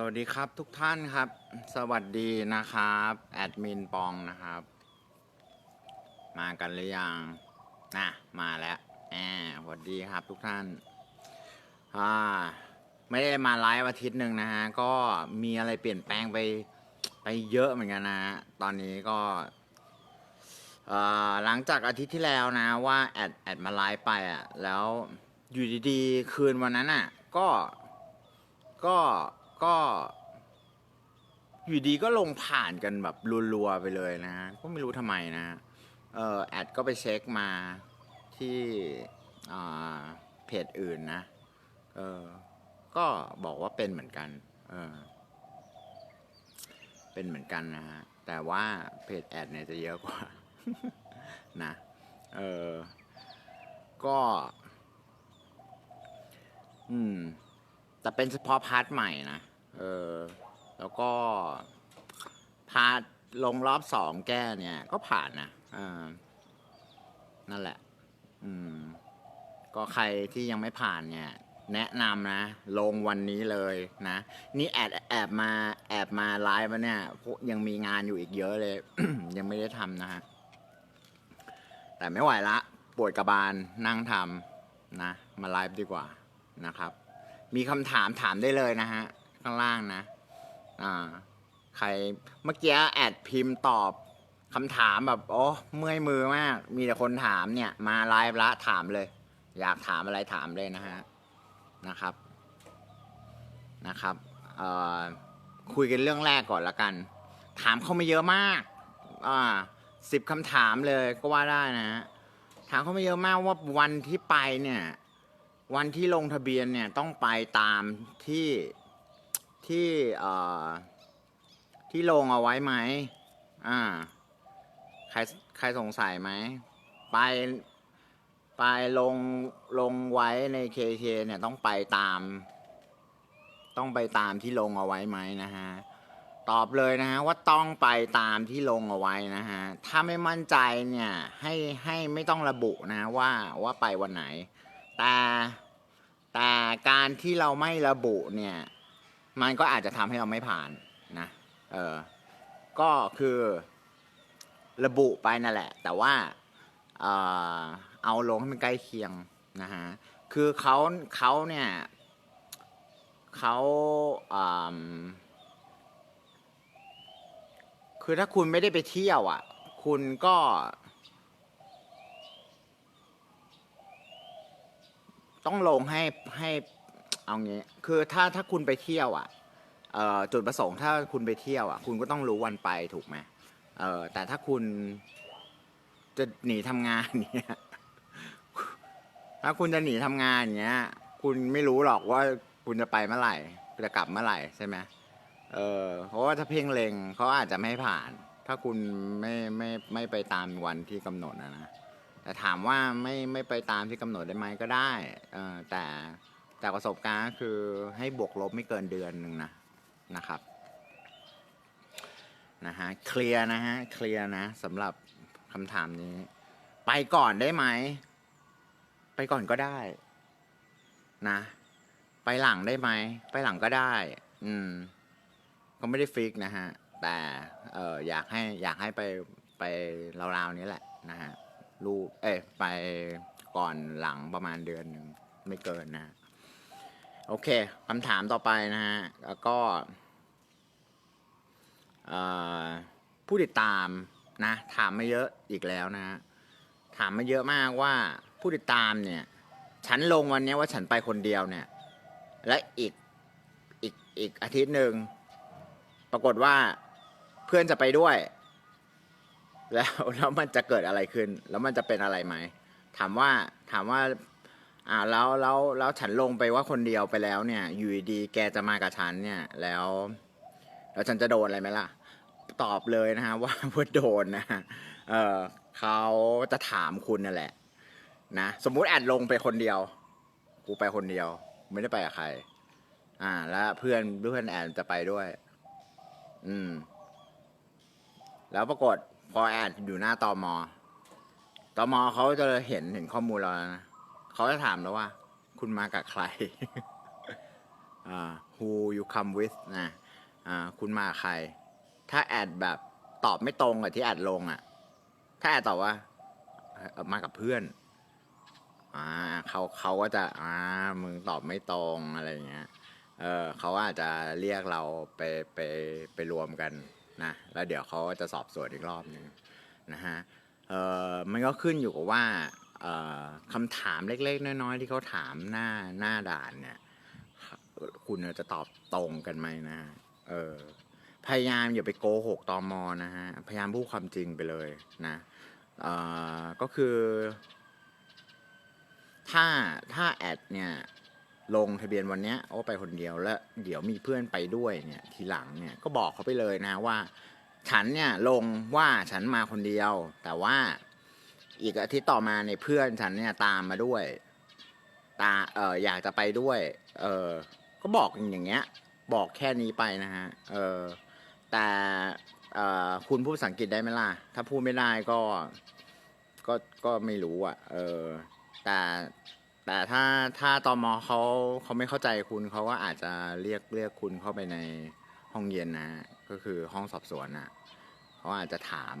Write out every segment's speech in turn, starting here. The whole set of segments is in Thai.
สวัสดีครับทุกท่านครับ สวัสดีนะครับ แอดมินปองนะครับ มากันหรือยังนะมาแล้วแอสวัสดีครับทุกท่านอ่าไม่ได้มาไลฟ์อาทิตย์หนึ่งนะฮะ ก็มีอะไรเปลี่ยนแปลงไปไปเยอะเหมือนกันนะฮะ ตอนนี้ก็หลังจากอาทิตย์ที่แล้วนะว่าแอดแอดมาไลฟ์ไปอะแล้วอยู่ดีๆ คืนวันนั้นอะก็ก็ ก็อยู่ดีก็ลงผ่านกันแบบรัวๆไปเลยนะฮะก็ไม่รู้ทำไมนะฮะเออแอดก็ไปเช็คมาที่เพจอื่นนะเออก็บอกว่าเป็นเหมือนกันเออเป็นเหมือนกันนะฮะแต่ว่าเพจแอดเนี่ยจะเยอะกว่านะเออก็ อืม แต่เป็นเฉพาะพาร์ทใหม่นะ เออ แล้วก็พาร์ทลงรอบสองแก้เนี่ย ก็ผ่านนะอ่านั่นแหละ อืม ก็ใครที่ยังไม่ผ่านเนี่ย แนะนำนะ ลงวันนี้เลยนะ นี่แอบแอบมาแอบมาไลฟ์มาเนี่ยพวกยังมีงานอยู่อีกเยอะเลย ยังไม่ได้ทำนะฮะ แต่ไม่ไหวละปวดกระบาลนั่งทำนะ มาไลฟ์ดีกว่านะครับ มีคำถามถามได้เลยนะฮะ ข้างล่างนะ อ่า ใครเมื่อกี้แอดพิมพ์ตอบคำถามแบบโอ้เมื่อยมือมาก มีแต่คนถามเนี่ย มาไลฟ์ละถามเลย อยากถามอะไรถามเลยนะฮะนะครับนะครับเอ่อคุยกันเรื่องแรกก่อนละกัน ถามเข้ามาเยอะมากอ่าสิบคำถามเลยก็ว่าได้นะฮะถามเข้ามาเยอะมากว่าวันที่ไปเนี่ย วันที่ลงทะเบียนเนี่ยต้องไปตามที่ที่เอ่อที่ลงเอาไว้ไหมอ่า ใครใครสงสัยไหม ไปไปลงลงไว้ในเคเคเนี่ยต้องไปตาม ต้องไปตามที่ลงเอาไว้ไหมนะฮะ ตอบเลยนะฮะว่าต้องไปตามที่ลงเอาไว้นะฮะ ถ้าไม่มั่นใจเนี่ยให้ให้ไม่ต้องระบุนะว่าว่าไปวันไหน แต่แต่การที่เราไม่ระบุเนี่ย มันก็อาจจะทำให้เราไม่ผ่านนะ เออ ก็คือระบุไปนั่นแหละ แต่ว่าเออเอาลงให้มันใกล้เคียงนะฮะ คือเขาเขาเนี่ยเขาอืมคือถ้าคุณไม่ได้ไปเที่ยวอะ คุณก็ ต้องลงให้ให้เอางี้คือถ้าถ้าคุณไปเที่ยวอะเอ่อจุดประสงค์ถ้าคุณไปเที่ยวอะคุณก็ต้องรู้วันไปถูกไหมเออแต่ถ้าคุณจะหนีทำงานเนี่ยถ้าคุณจะหนีทำงานอย่างเงี้ย คุณไม่รู้หรอกว่าคุณจะไปเมื่อไหร่จะกลับเมื่อไหร่ใช่ไหมเออเพราะว่าถ้าเพ่งเลงเขาอาจจะไม่ให้ผ่าน ถ้าคุณไม่ไม่ไม่ไปตามวันที่กำหนดนะนะ แต่ถามว่าไม่ไม่ไปตามที่กำหนดได้ไหมก็ได้เออแต่จากประสบการณ์คือให้บวกลบไม่เกินเดือนหนึ่งนะนะครับนะฮะเคลียร์นะฮะเคลียร์นะสำหรับคำถามนี้ ไปก่อนได้ไหม ไปก่อนก็ได้ นะ ไปหลังได้ไหม ไปหลังก็ได้ อืม ก็ไม่ได้ฟิกนะฮะ แต่เอออยากให้อยากให้ไปไปราวๆนี้แหละนะฮะ ลูกเอ้ไปก่อนหลังประมาณเดือนหนึ่งไม่เกินนะ โอเคคำถามต่อไปนะฮะแล้วก็ผู้ติดตามนะถามมาเยอะอีกแล้วนะฮะถามมาเยอะมากว่าผู้ติดตามเนี่ย ฉันลงวันนี้ว่าฉันไปคนเดียวเนี่ย และอีกอีกอีกอาทิตย์หนึ่งปรากฏว่าเพื่อนจะไปด้วย แล้วแล้วมันจะเกิดอะไรขึ้น แล้วมันจะเป็นอะไรไหมถามว่าถามว่าอ่าแล้วแล้วแล้วฉันลงไปว่าคนเดียวไปแล้วเนี่ยอยู่ดีแกจะมากับฉันเนี่ย แล้ว แล้วฉันจะโดนอะไรไหมล่ะ ตอบเลยนะฮะว่าว่าโดนนะฮะเออเขาจะถามคุณนั่นแหละ นะสมมุติแอดลงไปคนเดียวกูไปคนเดียว ไม่ได้ไปกับใคร อ่า แล้วเพื่อนเพื่อนแอนจะไปด้วย อืม แล้วปรากฏ พอแอดอยู่หน้าตอมอตอมอเขาจะเห็นเห็นข้อมูลเราแล้วนะเขาจะถามแล้วว่า คุณมากับใครอ่า who you come with นะอ่าคุณมาใคร ถ้าแอดแบบตอบไม่ตรงกับที่แอดลงอะ่ะ ถ้าแอดตอบว่า มากับเพื่อน อ่าเขาเขาก็จะ อ่า มึงตอบไม่ตรงอะไรอย่างเงี้ย เออเขาอาจจะเรียกเราไปไปไปรวมกัน นะแล้วเดี๋ยวเขาจะสอบสวนอีกรอบหนึ่งนะฮะเออมันก็ขึ้นอยู่กับว่าคำถามเล็ก ๆ น้อย ๆ ที่เขาถามหน้าหน้าด่านเนี่ย คุณจะตอบตรงกันไหมนะเออพยายามอย่าไปโกหกตอมอนะฮะ พยายามพูดความจริงไปเลยนะเอ่อก็คือ ถ้าถ้าแอดเนี่ย ลงทะเบียนวันนี้ยว่าไปคนเดียวแล้วเดี๋ยวมีเพื่อนไปด้วยเนี่ยทีหลังเนี่ยก็บอกเขาไปเลยนะว่า ฉันเนี่ยลงว่าฉันมาคนเดียว แต่ว่าอีกอาทิตย์ต่อมาเนี่ยเพื่อนฉันเนี่ยตามมาด้วย ตาเอออยากจะไปด้วย เออก็บอกอย่างเงี้ย บอกแค่นี้ไปนะฮะเออแต่เออคุณพูดภาษาอังกฤษได้ไหมล่ะ ถ้าพูดไม่ได้ก็ก็ก็ไม่รู้อะ เออแต่ แต่ถ้าถ้าตอมอเขาเขาไม่เข้าใจคุณเขาก็อาจจะเรียกเรียกคุณเข้าไปในห้องเย็นนะ ก็คือห้องสอบสวนน่ะเขาอาจจะถาม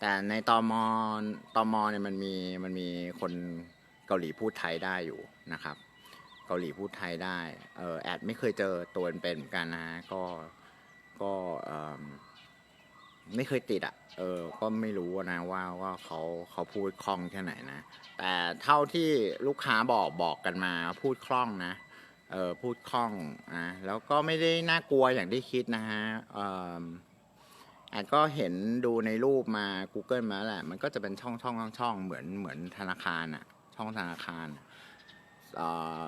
แต่ในตอมอตอมอเนี่ยมันมีมันมีคนเกาหลีพูดไทยได้อยู่นะครับ เกาหลีพูดไทยได้เออแอดไม่เคยเจอตัวเป็นๆเหมือนกันนะ ก็ก็เอม ไม่เคยติดอะ่ะ เออ ก็ไม่รู้นะว่าว่าเขาเขาพูดคล่องแค่ไหนนะ แต่เท่าที่ลูกค้าบอกบอกกันมาพูดคล่องนะ เออพูดคล่องนะแล้วก็ไม่ได้น่ากลัวอย่างที่คิดนะฮะเออแอดก็เห็นดูในรูปมา Google มาแหละ มันก็จะเป็นช่องช่องช่องช่องเหมือนเหมือนธนาคารอะช่องธนาคารเอ่อ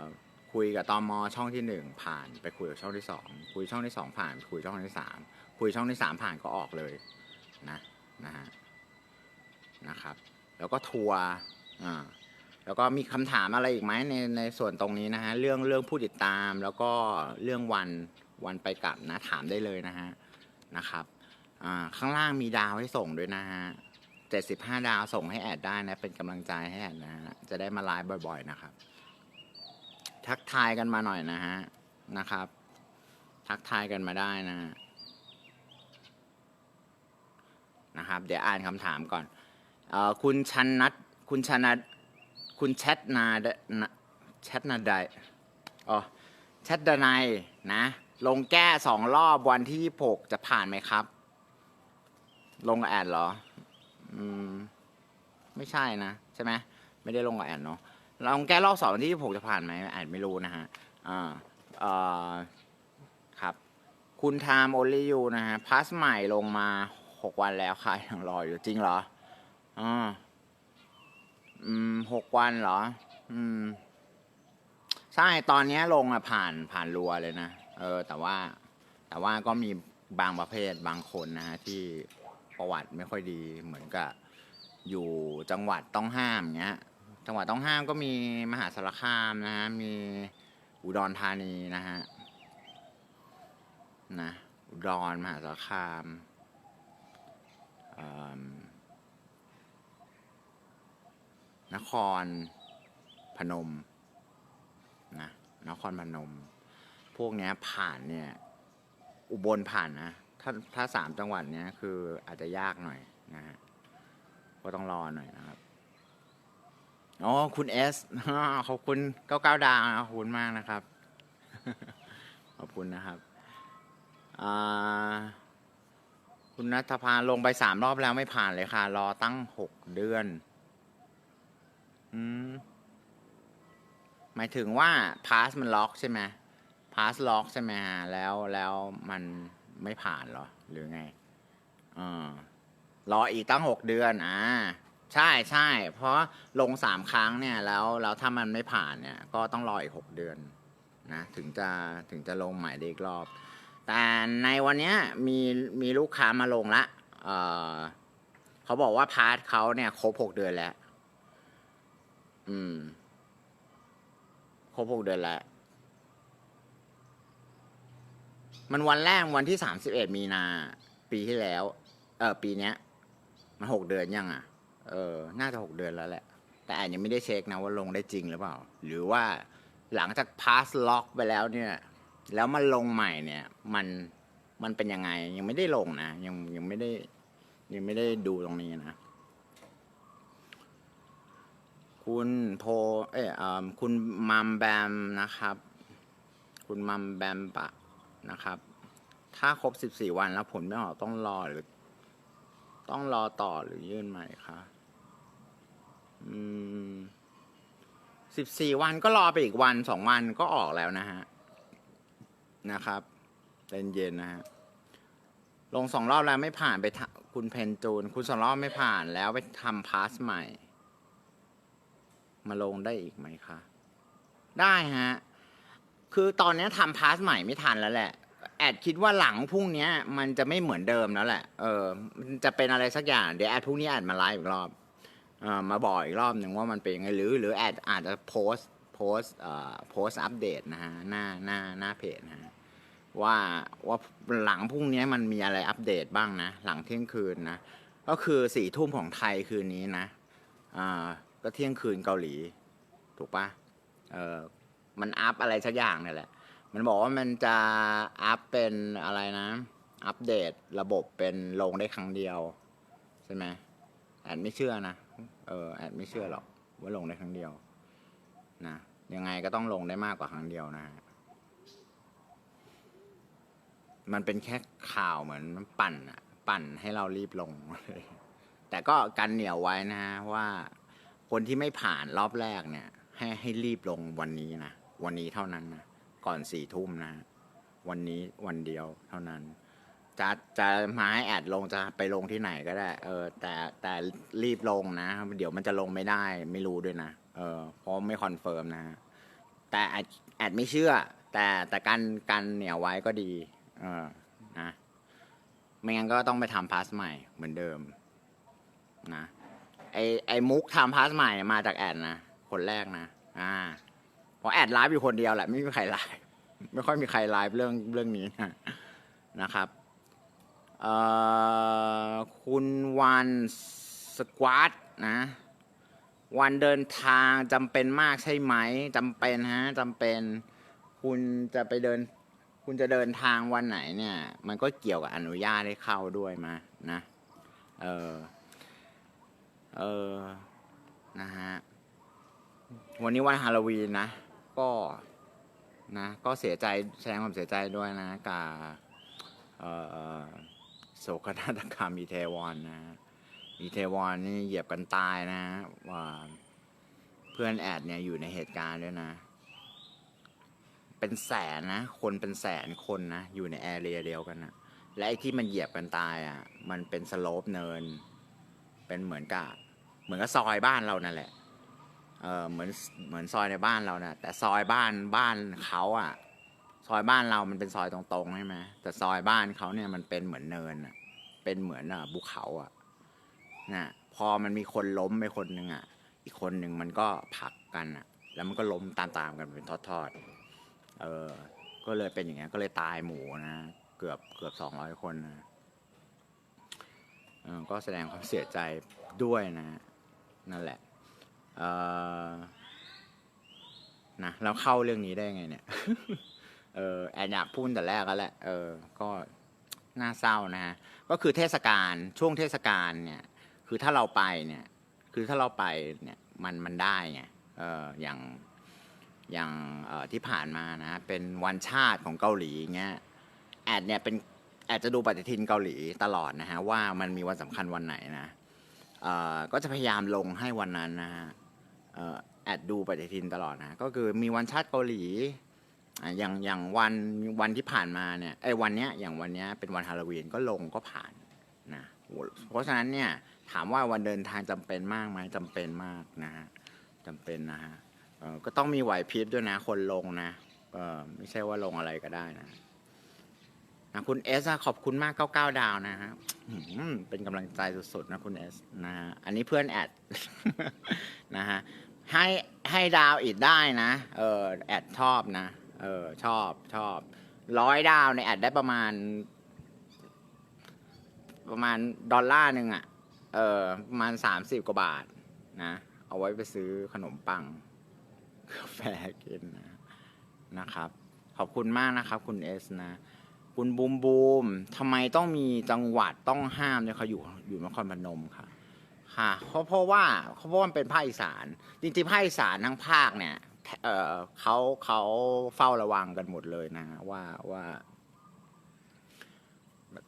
คุยกับตอมอช่องที่หนึ่งผ่าน ไปคุยกับช่องที่สองคุยช่องที่สองผ่าน คุยช่องที่สาม คุยช่องที่สามผ่านก็ออกเลยนะนะฮะนะครับ แล้วก็ทัวร์อ่าแล้วก็มีคำถามอะไรอีกไหมในในส่วนตรงนี้นะฮะเรื่องเรื่องผู้ติดตามแล้วก็เรื่องวันวันไปกลับนะถามได้เลยนะฮะนะครับอ่าข้างล่างมีดาวให้ส่งด้วยนะฮะเจ็ดสิบห้าดาวส่งให้แอดได้นะเป็นกำลังใจให้แอดนะฮะจะได้มาไลฟ์บ่อย ๆ นะครับ ทักทายกันมาหน่อยนะฮะนะครับ ทักทายกันมาได้นะฮะ นะครับ เดี๋ยวอ่านคำถามก่อนออคุณชันนัทคุณชนัทคุณแชทนาแชทนาไดอ๋อแชทดนายนะ ลงแก้สองรอบวันที่หกจะผ่านไหมครับ ลงกับแอดเหรอ อืม ไม่ใช่นะ ใช่ไหมไม่ได้ลงกับแอดเนาะลองแก้รอบสองวันที่หกจะผ่านไหมแอดไม่รู้นะฮะอ่าเอ่อครับ คุณไทม์โอลิยูนะฮะพาสใหม่ลงมา หกวันแล้วค่ะยังรออยู่จริงเหรออ่าอืมหกวันเหรอ อืมใช่ตอนนี้ลงอะผ่านผ่านรัวเลยนะ เออ แต่ว่า แต่ว่าก็มีบางประเภทบางคนนะฮะที่ประวัติไม่ค่อยดีเหมือนกับอยู่จังหวัดต้องห้ามเงี้ย จังหวัดต้องห้ามก็มีมหาสารคามนะฮะมีอุดรธานีนะฮะนะอุดรมหาสารคาม นครพนมนะนครพนม พวกเนี้ยผ่านเนี่ย อุบลผ่านนะ ถ้าถ้าสามจังหวัดเนี้ยคืออาจจะยากหน่อยนะฮะก็ต้องรอหน่อยนะครับอ๋อคุณเอสขอบคุณเก้าเก้าดาวขอบคุณมากนะครับ ขอบคุณนะครับอ่า คุณนัทพาลงไปสามรอบแล้วไม่ผ่านเลยค่ะ รอตั้งหกเดือน อืม หมายถึงว่าพาสมันล็อกใช่ไหมพาสล็อกใช่ไหมฮะแล้วแล้วมันไม่ผ่านหรอ หรือไงอ่ารออีกตั้งหกเดือน อ่า ใช่ใช่ เพราะลงสามครั้งเนี่ย แล้วแล้วถ้ามันไม่ผ่านเนี่ย ก็ต้องรออีกหกเดือน นะ ถึงจะถึงจะลงใหม่ได้อีกรอบ แต่ในวันเนี้ยมีมีลูกค้ามาลงละเออเขาบอกว่าพาสเขาเนี่ยครบหกเดือนแล้ว อืม ครบหกเดือนแล้ว มันวันแรกวันที่สามสิบเอ็ดมีนา ปีที่แล้ว เออปีเนี้ย มันหกเดือนยังอะ เออ น่าจะหกเดือนแล้วแหละ แต่อันยังไม่ได้เช็คนะว่าลงได้จริงหรือเปล่า หรือว่าหลังจากพาสล็อกไปแล้วเนี่ย แล้วมันลงใหม่เนี่ย มันมันเป็นยังไง ยังไม่ได้ลงนะยังยังไม่ได้ ยังไม่ได้ดูตรงนี้นะ คุณโพเอ้ยอ่าคุณมัมแบมนะครับ คุณมัมแบมปะนะครับ ถ้าครบสิบสี่วันแล้วผลไม่ออกต้องรอหรือ ต้องรอต่อหรือยื่นใหม่คะอืมสิบสี่วันก็รอไปอีกวันสองวันก็ออกแล้วนะฮะ นะครับใจเย็นนะฮะลงสองรอบแล้วไม่ผ่านไปคุณเพนจูน คุณสองรอบไม่ผ่านแล้วไปทำพาสใหม่ มาลงได้อีกไหมคะ ได้ฮะ คือตอนนี้ทำพาสใหม่ไม่ทันแล้วแหละ แอดคิดว่าหลังพรุ่งนี้มันจะไม่เหมือนเดิมแล้วแหละ เออ มันจะเป็นอะไรสักอย่าง เดี๋ยวแอดพรุ่งนี้แอดมาไลฟ์อีกรอบเออมาบอกอีกรอบหนึ่งว่ามันเป็นยังไงหรือ หรือแอดอาจจะโพสโพสเอ่อโพสอัปเดตนะฮะหน้าหน้าหน้าเพจนะฮะ ว่าว่าหลังพรุ่งนี้มันมีอะไรอัปเดตบ้างนะ หลังเที่ยงคืนนะ ก็คือสี่ทุ่มของไทยคืนนี้นะอ่าก็เที่ยงคืนเกาหลี ถูกปะเออมันอัพอะไรสักอย่างนี่แหละ มันบอกว่ามันจะอัพเป็นอะไรนะ อัปเดตระบบเป็นลงได้ครั้งเดียว ใช่ไหมแอดไม่เชื่อนะเออแอดไม่เชื่อหรอกว่าลงได้ครั้งเดียวนะยังไงก็ต้องลงได้มากกว่าครั้งเดียวนะฮะ มันเป็นแค่ข่าวเหมือนปั่นอะปั่นให้เรารีบลงแต่ก็กันเหนียวไว้นะฮะว่า คนที่ไม่ผ่านรอบแรกเนี่ย ให้ให้รีบลงวันนี้นะวันนี้เท่านั้นนะก่อนสี่ทุ่มนะ วันนี้วันเดียวเท่านั้น จะจะมาให้แอดลงจะไปลงที่ไหนก็ได้ เออ แต่แต่รีบลงนะ เดี๋ยวมันจะลงไม่ได้ ไม่รู้ด้วยนะเออเพราะไม่คอนเฟิร์มนะแต่แอดแอดไม่เชื่อ แต่แต่การกันเหนียวไว้ก็ดี เออนะไม่งั้นก็ต้องไปทำพาสใหม่เหมือนเดิม นะไอไอมุกทำพาสใหม่มาจากแอดนะคนแรกนะอ่าเพราะแอดไลฟ์อยู่คนเดียวแหละไม่มีใครไลฟ์ไม่ค่อยมีใครไลฟ์เรื่องเรื่องนี้นะนะครับเอ่อคุณวันสควอตนะวันเดินทางจำเป็นมากใช่ไหมจำเป็นฮะจำเป็น คุณจะไปเดิน คุณจะเดินทางวันไหนเนี่ย มันก็เกี่ยวกับอนุญาตให้เข้าด้วยมานะ เออ เออ นะฮะ วันนี้วันฮาโลวีนนะ ก็นะ ก็เสียใจแสดงความเสียใจด้วยนะกับเออโศกนาฏกรรมอีเทวอนนะอีเทวอนนี่เหยียบกันตายนะว่าเพื่อนแอดเนี่ยอยู่ในเหตุการณ์ด้วยนะ เป็นแสนนะ คนเป็นแสนคนนะ อยู่ในแอเรียเดียวกันนะและไอ้ที่มันเหยียบกันตายอะ มันเป็นสโลปเนิน เป็นเหมือนกับเหมือนกับซอยบ้านเรานั่นแหละ เออเหมือนเหมือนซอยในบ้านเรานะ่ะแต่ซอยบ้านบ้านเขาอะ ซอยบ้านเรามันเป็นซอยตรงๆใช่ไหมแต่ซอยบ้านเขาเนี่ยมันเป็นเหมือนเนินอะ เป็นเหมือนอะภูเขาอะนะพอมันมีคนล้มไปคนหนึ่งอะ อีกคนหนึ่งมันก็ผลักกันอะ แล้วมันก็ล้มตามๆกันเป็นทอดๆ เออ ก็เลยเป็นอย่างเงี้ย ก็เลยตายหมูนะ เกือบเกือบสองร้อยคนนะก็แสดงความเสียใจด้วยนะ นั่นแหละเออนะแล้วเข้าเรื่องนี้ได้ไงเนี่ยเออแอนอยากพูดแต่แรกแล้วแหละเออก็น่าเศร้านะฮะก็คือเทศกาลช่วงเทศกาลเนี่ย คือถ้าเราไปเนี่ย คือถ้าเราไปเนี่ยมันมันได้ไงเอออย่าง อย่างที่ผ่านมานะเป็นวันชาติของเกาหลีเงี้ยแอดเนี่ยเป็นแอดจะดูปฏิทินเกาหลีตลอดนะฮะว่ามันมีวันสำคัญวันไหนนะก็จะพยายามลงให้วันนั้นนะฮะแอดดูปฏิทินตลอดนะก็คือมีวันชาติเกาหลีอย่างอย่างวันวันที่ผ่านมาเนี่ยไอ้วันเนี้ยอย่างวันเนี้ยเป็นวันฮาโลวีนก็ลงก็ผ่านนะเพราะฉะนั้นเนี่ยถามว่าวันเดินทางจำเป็นมากไหมจำเป็นมากนะฮะจำเป็นนะฮะ ออก็ต้องมีไหวพริบด้วยนะคนลงนะเออไม่ใช่ว่าลงอะไรก็ได้นะนะคุณเอสขอบคุณมาก 99 ดาวนะฮะเป็นกำลังใจสุดๆนะคุณเอสนะฮะอันนี้เพื่อนแอดนะฮะให้ให้ดาวอีกได้นะ เออแอดชอบนะ เออชอบชอบร้อยดาวในแอดได้ประมาณ ประมาณดอลลาร์หนึ่งอะ่ะ เออประมาณสามสิบกว่าบาทนะ เอาไว้ไปซื้อขนมปังาแฟกินนะนะครับ ขอบคุณมากนะครับ คุณเอสนะ คุณบูมบูมทำไมต้องมีจังหวัดต้องห้ามเนี่ยเขาอยู่อยู่นครพนมค่ะ ค่ะ เพราะเพราะว่าเพราะว่ามันเป็นภาคอีสาน จริงๆภาคอีสานทั้งภาคเนี่ยเออเขาเขาเฝ้าระวังกันหมดเลยนะ ว่าว่า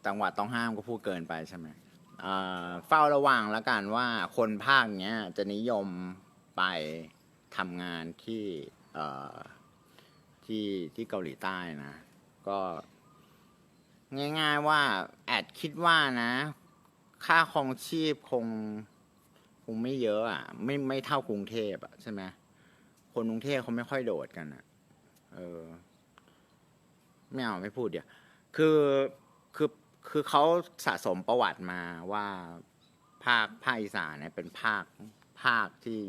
จังหวัดต้องห้ามก็พูดเกินไปใช่ไหมเออเฝ้าระวังแล้วกันว่าคนภาคเนี้ยจะนิยมไป ทำงานที่ที่ที่เกาหลีใต้นะ ก็ ง่ายๆว่าแอดคิดว่านะ ค่าครองชีพคงคงไม่เยอะอะ ไม่ไม่เท่ากรุงเทพอะใช่ไหมคนกรุงเทพเขาไม่ค่อยโดดกันอะ เออไม่เอาไม่พูดเดี๋ยวคือคือคือเขาสะสมประวัติมาว่าภาคภาคอีสานเนี่ยเป็นภาคภาคที่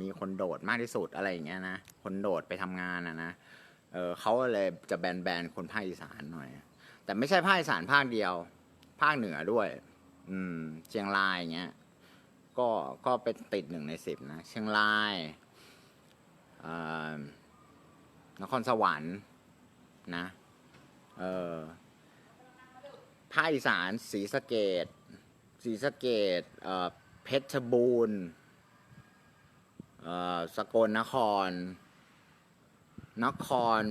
มีคนโดดมากที่สุดอะไรอย่างเงี้ยนะคนโดดไปทำงานอะนะเออเขาเลยจะแบนแบนๆคนภาคอีสานหน่อย แต่ไม่ใช่ภาคอีสานภาคเดียว ภาคเหนือด้วย อืม เชียงรายอย่างเงี้ยก็ก็เป็นติดหนึ่งในสิบนะเชียงรายนครสวรรค์นะ เออภาคอีสานศรีสะเกดศรีสะเกดเอ่อเพชรบูรณ์ สกลนคร นคร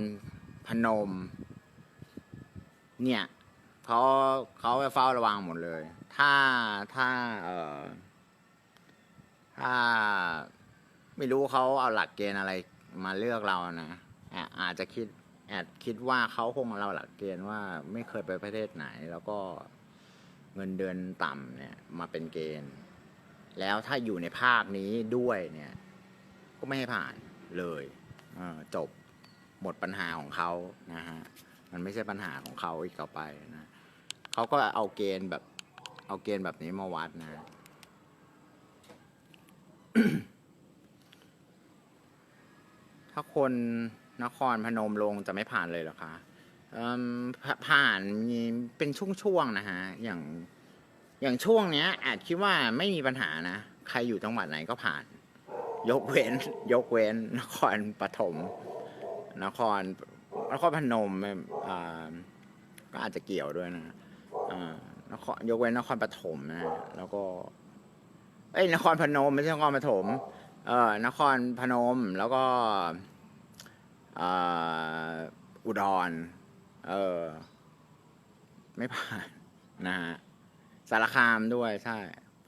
พนม เนี่ยเขาเขาไปเฝ้าระวังหมดเลย ถ้าถ้าเออถ้าไม่รู้เขาเอาหลักเกณฑ์อะไรมาเลือกเรานะอะอาจจะคิดแอดคิดว่าเขาคงเอาหลักเกณฑ์ว่าไม่เคยไปประเทศไหน แล้วก็เงินเดือนต่ำเนี่ยมาเป็นเกณฑ์ แล้วถ้าอยู่ในภาคนี้ด้วยเนี่ย ก็ไม่ให้ผ่านเลยจบหมดปัญหาของเขานะฮะมันไม่ใช่ปัญหาของเขาอีกต่อไปนะเขาก็เอาเกณฑ์แบบ เอาเกณฑ์แบบนี้มาวัดนะถ้าคนนครพนมลงจะไม่ผ่านเลยเหรอคะเอิ่มผ่าผ่านมีเป็นช่วงๆนะฮะ อย่างอย่างช่วงเนี้ย อาจคิดว่าไม่มีปัญหานะ ใครอยู่จังหวัดไหนก็ผ่าน ยกเว้น ยกเว้น นครปฐมนครนครพนมอ่าก็อาจจะเกี่ยวด้วยนะอ่านครยกเว้นนครปฐมนะแล้วก็ เอ้ยนครพนมไม่ใช่นครปฐมเอ่อนครพนมแล้วก็อุดร เออ ไม่ผ่านนะฮะสารคามด้วยใช่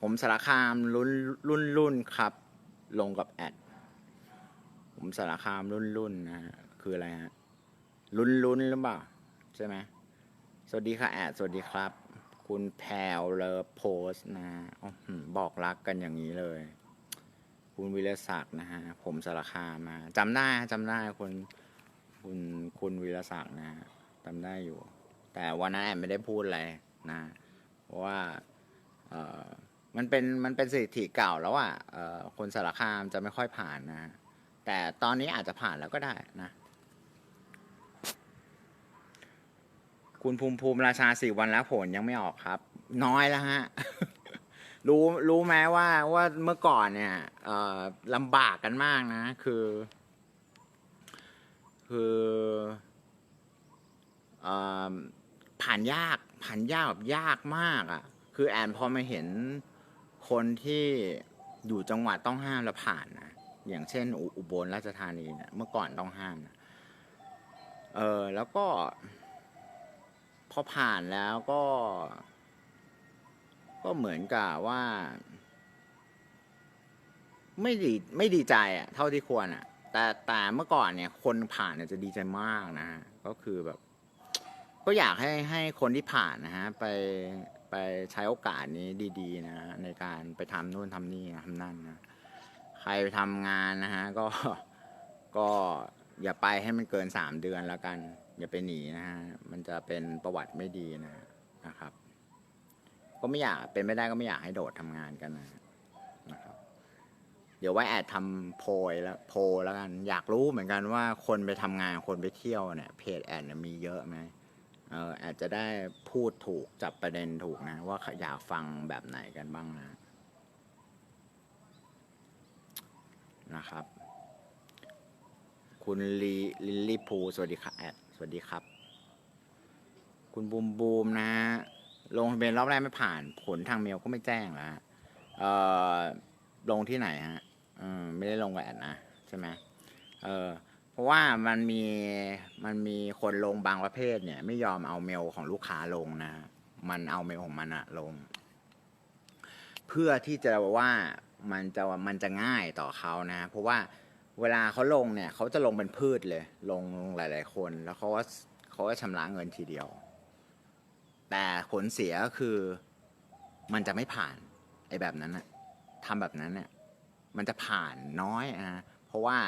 ผมสารคามรุ่นรุ่นรุ่นครับ ลงกับแอด ผมสารคามรุ่นรุ่นนะฮะ คืออะไรฮะ รุ่นรุ่นหรือเปล่า ใช่ไหม สวัสดีค่ะแอด สวัสดีครับ คุณแพลเลิฟโพสนะอบอกรักกันอย่างนี้เลย คุณวิรศักดิ์นะฮะ ผมสารคามมาจำได้จำได้คุณคุณคุณวิรศักดิ์นะฮะจำได้อยู่ แต่วันนั้นแอบไม่ได้พูดอะไรนะ เพราะว่า เออ มันเป็นมันเป็นสถิติเก่าแล้วอะเออคนสารคามจะไม่ค่อยผ่านนะ แต่ตอนนี้อาจจะผ่านแล้วก็ได้นะ คุณภูมิภูมิราชาสี่วันแล้วผลยังไม่ออกครับ น้อยแล้วฮะ รู้รู้ไหมว่าว่าเมื่อก่อนเนี่ยเอ่อลำบากกันมากนะ คือ คือเอ่อผ่านยากผ่านยากแบบยากมากอะ่ะคือแอนพอมาเห็น คนที่อยู่จังหวัดต้องห้ามแล้วผ่านนะอย่างเช่นอุอุบลราชธานีเนี่ยเมื่อก่อนต้องห้ามนะเออแล้วก็ พอผ่านแล้วก็ ก็เหมือนกับว่า ไม่ดีไม่ดีใจอะเท่าที่ควรอะแต่แต่เมื่อก่อนเนี่ย คนผ่านเนี่ยจะดีใจมากนะฮะก็คือแบบ ก็อยากให้ให้คนที่ผ่านนะฮะ ไป ไปใช้โอกาสนี้ดีๆนะ ในการไปทำนู่นทำนี่ทำนั่นนะ ใครไปทำงานนะฮะ ก็ก็อย่าไปให้มันเกินสามเดือนแล้วกัน อย่าไปหนีนะฮะ มันจะเป็นประวัติไม่ดีนะนะครับ ก็ไม่อยากเป็นไม่ได้ก็ไม่อยากให้โดดทำงานกันนะนะครับ เดี๋ยวไว้แอดทำโพยแล้วโพลแล้วกัน อยากรู้เหมือนกันว่าคนไปทำงานคนไปเที่ยวเนี่ยเพจแอดเนี่ยมีเยอะไหม เอออาจจะได้พูดถูกจับประเด็นถูกนะ ว่าอยากฟังแบบไหนกันบ้างนะ นะครับ คุณลีลิลลี่พูสวัสดีค่ะแอดสวัสดีครับ คุณบูมบูมนะฮะลงทะเบียนรอบแรกไม่ผ่าน ผลทางเมลก็ไม่แจ้งแล้วเออลงที่ไหนฮะไม่ได้ลงกับแอดนะ ใช่ไหมเออ ราะว่ามันมีมันมีคนลงบางประเภทเนี่ย ไม่ยอมเอาเมลของลูกค้าลงนะ มันเอาเมลของมันอะลง เพื่อที่จะว่ามันจะมันจะง่ายต่อเขานะ เพราะว่าเวลาเขาลงเนี่ยเขาจะลงเป็นพืชเลย ลงหลาย ๆ คนแล้วเขาก็เขาก็ชำระเงินทีเดียว แต่ผลเสียก็คือมันจะไม่ผ่านไอ้แบบนั้นนะทำแบบนั้นเนี่ยมันจะผ่านน้อยอะเพราะว่า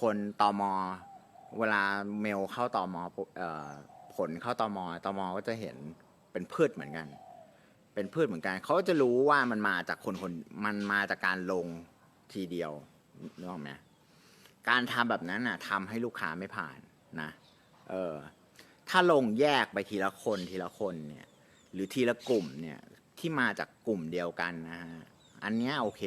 คนตอมอเวลาเมลเข้าตอมออผลเข้าตอมอตอมอก็จะเห็นเป็นพืชเหมือนกัน เป็นพืชเหมือนกันเขาจะรู้ว่ามันมาจากคนคนมันมาจากการลงทีเดียวนึกออกไหมการทำแบบนั้นน่ะทำให้ลูกค้าไม่ผ่านนะเออถ้าลงแยกไปทีละคนทีละคนเนี่ยหรือทีละกลุ่มเนี่ยที่มาจากกลุ่มเดียวกันนะฮะอันนี้โอเค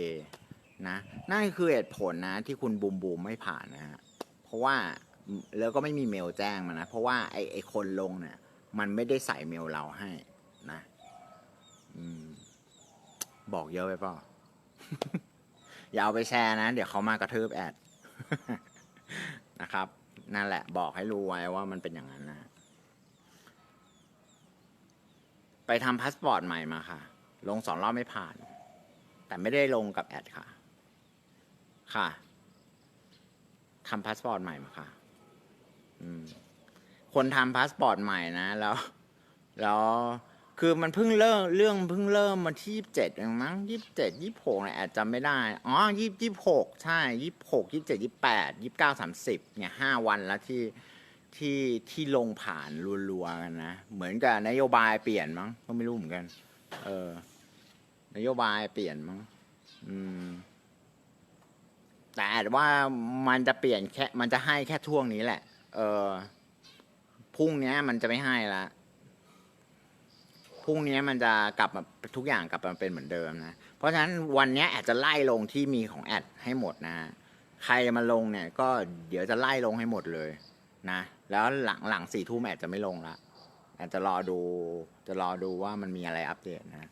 นะนั่นคือเหตุผลนะที่คุณบูมบูมไม่ผ่านนะฮะเพราะว่าแล้วก็ไม่มีเมลแจ้งมานะ เพราะว่าไอไอคนลงเนี่ย มันไม่ได้ใส่เมลเราให้นะอืมบอกเยอะไปเปล่าอย่าเอาไปแชร์นะ เดี๋ยวเขามากระทืบแอดนะครับ นั่นแหละ บอกให้รู้ไว้ว่ามันเป็นอย่างนั้นนะไปทำพาสปอร์ตใหม่มาค่ะ ลงสองรอบไม่ผ่าน แต่ไม่ได้ลงกับแอดค่ะ ค่ะทำพาสปอร์ตใหม่มาค่ะ อืม คนทำพาสปอร์ตใหม่นะ แล้ว แล้วคือมันเพิ่งเริ่มเรื่องเพิ่งเริ่มมาที่ยี่สิบเจ็ดเองมั้งยี่สิบเจ็ดยี่สิบหกเนี่ยอดจำไม่ได้ อ๋อยี่ยี่สิบหกใช่ยี่สิบหกยี่สิบเจ็ดยี่สิบแปดยี่สิบเก้าสามสิบเนี่ยห้าวันแล้วที่ที่ที่ลงผ่านรัวๆกันนะ เหมือนกับนโยบายเปลี่ยนมั้งก็ไม่รู้เหมือนกัน เออ นโยบายเปลี่ยนมั้งอืม แต่แอดว่ามันจะเปลี่ยนแค่มันจะให้แค่ช่วงนี้แหละ เออพรุ่งเนี้ยมันจะไม่ให้ละพรุ่งนี้มันจะกลับมาทุกอย่างกลับมาเป็นเหมือนเดิมนะ เพราะฉะนั้นวันเนี้ยแอดจะไล่ลงที่มีของแอดให้หมดนะ ใครจะมาลงเนี่ยก็เดี๋ยวจะไล่ลงให้หมดเลยนะ แล้วหลังหลังสี่ทุ่มแอดจะไม่ลงละแอดจะรอดูจะรอดูว่ามันมีอะไรอัปเดตนะ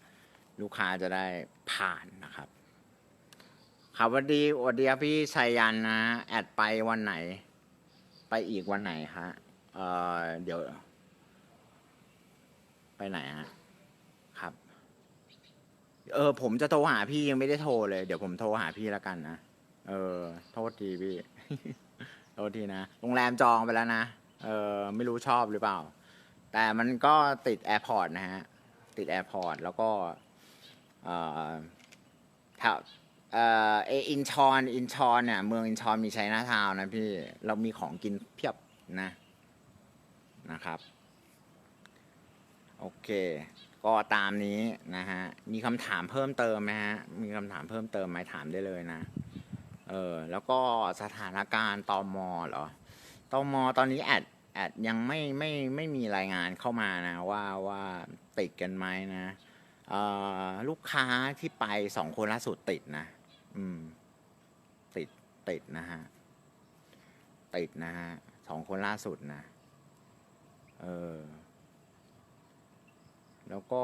ลูกค้าจะได้ผ่านนะครับ ครับสวัสดีสวัสดีพี่ชัยยันนะ แอดไปวันไหน ไปอีกวันไหนฮะเอ่อเดี๋ยว ไปไหนฮะครับ เออ ผมจะโทรหาพี่ยังไม่ได้โทรเลย เดี๋ยวผมโทรหาพี่แล้วกันนะเออ โทษทีพี่โทษทีนะโรงแรมจองไปแล้วนะเออไม่รู้ชอบหรือเปล่า แต่มันก็ติดแอร์พอร์ตนะฮะ ติดแอร์พอร์ตแล้วก็ เอ่อแถว เอ่อเออินชอนอินชอนเนี่ยเมืองอินชอนมีชัยนาทาวน์นะพี่เรามีของกินเพียบนะนะครับ โอเค ก็ตามนี้นะฮะมีคำถามเพิ่มเติมไหมฮะมีคำถามเพิ่มเติมไหมถามได้เลยนะเออแล้วก็สถานการณ์ตอมอเหรอตอมอตอนนี้แอดแอดยังไม่ไม่ไม่มีรายงานเข้ามานะว่าว่าติดกันไหมนะเออลูกค้าที่ไปสองคนล่าสุดติดนะ อืม ติดติดนะฮะ ติดนะฮะสองคนล่าสุดนะ เออ แล้วก็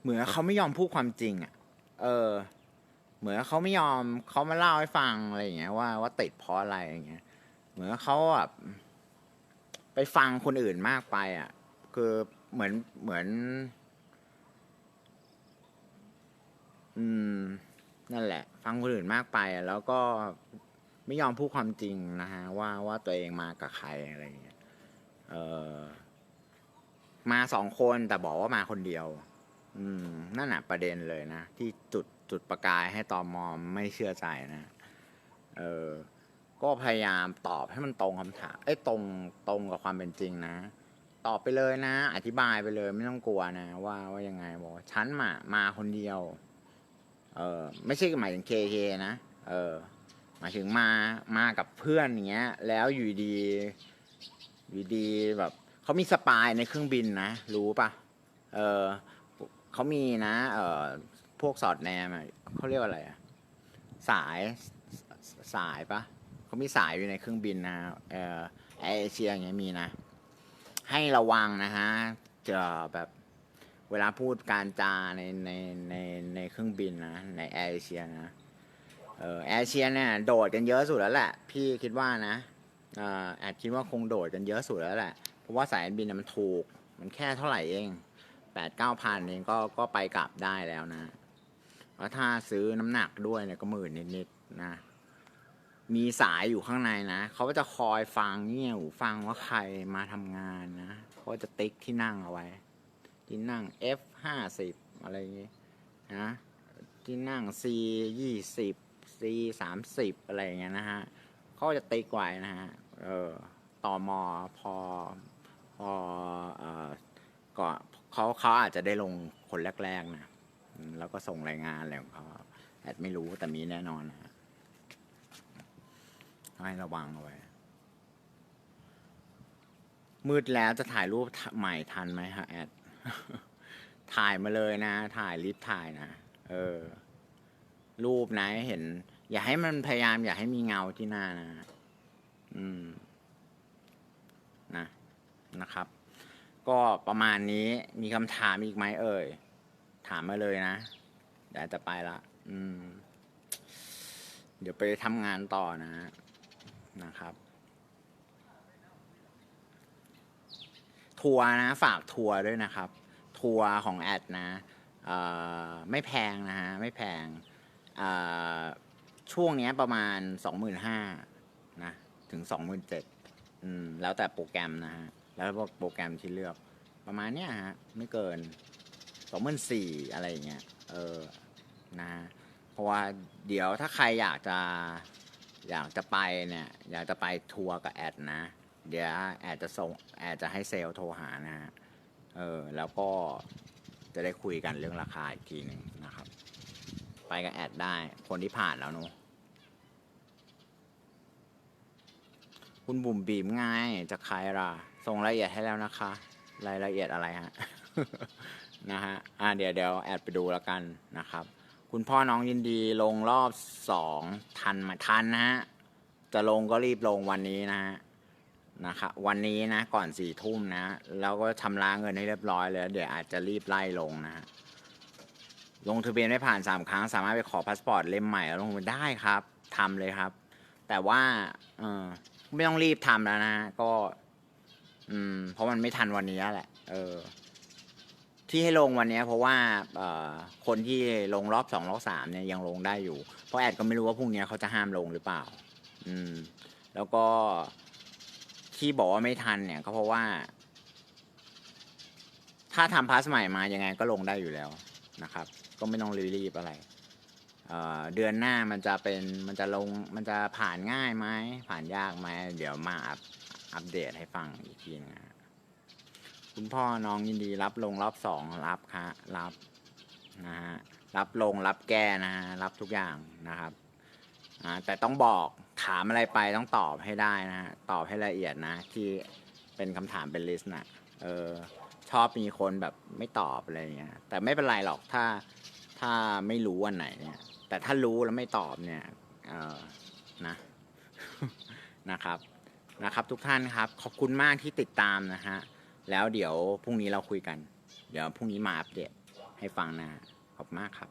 เหมือนเขาไม่ยอมพูดความจริงอะ เออ เหมือนเขาไม่ยอมเขามาเล่าให้ฟังอะไรอย่างเงี้ยว่าว่าติดเพราะอะไรอย่างเงี้ย เหมือนเขาแบบไปฟังคนอื่นมากไป อะ คือเหมือนเหมือน อืม นั่นแหละ ฟังคนอื่นมากไปแล้วก็ไม่ยอมพูดความจริงนะฮะ ว่าว่าตัวเองมากับใครอะไรเงี้ยเออมาสองคนแต่บอกว่ามาคนเดียว อืม นั่นแหะประเด็นเลยนะ ที่จุดจุดประกายให้ตอมอมไม่เชื่อใจนะเออก็พยายามตอบให้มันตรงคำถามเอ้ตรงตรงกับความเป็นจริงนะ ตอบไปเลยนะ อธิบายไปเลยไม่ต้องกลัวนะ ว่าว่ายังไงบอกฉันมามาคนเดียว เออไม่ใช่หมายถึงเคเคนะ เออหมายถึงมามากับเพื่อนอย่างเงี้ย แล้วอยู่ดีอยู่ดีแบบเขามีสปายในเครื่องบินนะ รู้ปะเออเขามีนะ เออพวกสอดแนมเขาเรียกว่าอะไรอะสายสายปะเขามีสายอยู่ในเครื่องบินนะเออแอร์เอเชียอย่างเงี้ยมีนะ ให้ระวังนะฮะจะแบบ เวลาพูดการจาในในในในเครื่องบินนะ ในแอร์เอเชียนะเออแอร์เอเชียเนี่ยโดดกันเยอะสุดแล้วแหละ พี่คิดว่านะอ่อแอดคิดว่าคงโดดกันเยอะสุดแล้วแหละ เพราะว่าสายบินมันถูก มันแค่เท่าไหร่เองแปดเก้าพันเองก็ก็ไปกลับได้แล้วนะแล้วถ้าซื้อน้ำหนักด้วยเนี่ยก็หมื่นนิดๆนะ มีสายอยู่ข้างในนะ เขาก็จะคอยฟังเงี่ยหูฟังว่าใครมาทำงานนะเขาจะติ๊กที่นั่งเอาไว้ ที่นั่ง F ห้าสิบอะไรอย่างงี้นะที่นั่ง C ยี่สิบ C สามสิบอะไรอย่างเงี้ยนะฮะเขาจะติ๊กไว้นะฮะเออต่อมอพอพอเอ่อก่อนเขาเขาอาจจะได้ลงคนแรกๆนะแล้วก็ส่งรายงานอะไรของเขาแอดไม่รู้แต่มีแน่นอนนะฮะให้ระวังเอาไว้ มืดแล้วจะถ่ายรูปใหม่ทันไหมฮะแอด ถ่ายมาเลยนะ ถ่ายรีบถ่ายนะเออ รูปนะให้เห็น อย่าให้มันพยายาม อย่าให้มีเงาที่หน้านะ อืม นะนะครับ ก็ประมาณนี้มีคำถามอีกไหมเอ่ย ถามมาเลยนะเดี๋ยวจะไปละ อืม เดี๋ยวไปทำงานต่อนะนะครับ ทัวร์นะ ฝากทัวร์ด้วยนะครับ ทัวร์ของแอดนะไม่แพงนะฮะ ไม่แพงช่วงนี้ประมาณสองหมื่นห้านะถึงสองหมื่นเจ็ดอืมแล้วแต่โปรแกรมนะฮะ แล้วพวกโปรแกรมที่เลือกประมาณเนี้ยฮะ ไม่เกินสองหมื่นสี่อะไรอย่างเงี้ยเออนะเพราะว่าเดี๋ยวถ้าใครอยากจะอยากจะไปเนี่ย อยากจะไปทัวร์กับแอดนะ เดี๋ยวแอดจะส่งแอดจะให้เซลล์โทรหานะฮะ เออแล้วก็จะได้คุยกันเรื่องราคาอีกทีหนึ่งนะครับ ไปกับแอดได้คนที่ผ่านแล้วเนอะคุณบุ๋มบีมง่ายจะใครล่ะส่งรายละเอียดให้แล้วนะคะ รายละเอียดอะไรฮะนะฮะอ่าเดี๋ยวเดี๋ยวแอดไปดูแล้วกันนะครับ คุณพ่อน้องยินดีลงรอบสองทันไหมาทันนะฮะจะลงก็รีบลงวันนี้นะฮะ นะครับวันนี้นะก่อนสี่ทุ่มนะแล้วก็ชำระเงินให้เรียบร้อยเลยเดี๋ยวอาจจะรีบไล่ลงนะฮะลงทะเบียนไม่ผ่านสามครั้ง สามารถไปขอพาสปอร์ตเล่มใหม่แล้วลงไปได้ครับทำเลยครับ แต่ว่าเออไม่ต้องรีบทำแล้วนะก็ อืม เพราะมันไม่ทันวันนี้แหละ เออ ที่ให้ลงวันนี้เพราะว่าเออคนที่ลงรอบสองรอบสามเนี่ยยังลงได้อยู่ เพราะแอดก็ไม่รู้ว่าพรุ่งนี้เขาจะห้ามลงหรือเปล่า อืม แล้วก็ ที่บอกว่าไม่ทันเนี่ยก็เพราะว่า ถ้าทำพาสใหม่มายังไงก็ลงได้อยู่แล้วนะครับ ก็ไม่ต้องรีบอะไรเเดือนหน้ามันจะเป็นมันจะลงมันจะผ่านง่ายไหมผ่านยากไหมเดี๋ยวมาอัปอัปเดตให้ฟังอีกทีนะคุณพ่อน้องยินดีรับลงรอบสองรับค่ะรับนะฮะรับลงรับแก้นะฮะรับทุกอย่างนะครับแต่ต้องบอก ถามอะไรไปต้องตอบให้ได้นะฮะตอบให้ละเอียดนะ ที่เป็นคำถามเป็นลิสต์นะเออชอบมีคนแบบไม่ตอบอะไรอย่างเงี้ยแต่ไม่เป็นไรหรอกถ้าถ้าไม่รู้วันไหนเนี่ย แต่ถ้ารู้แล้วไม่ตอบเนี่ยเออนะนะครับนะครับ ทุกท่านครับ ขอบคุณมากที่ติดตามนะฮะแล้วเดี๋ยวพรุ่งนี้เราคุยกัน เดี๋ยวพรุ่งนี้มาอัปเดตให้ฟังนะขอบมากครับ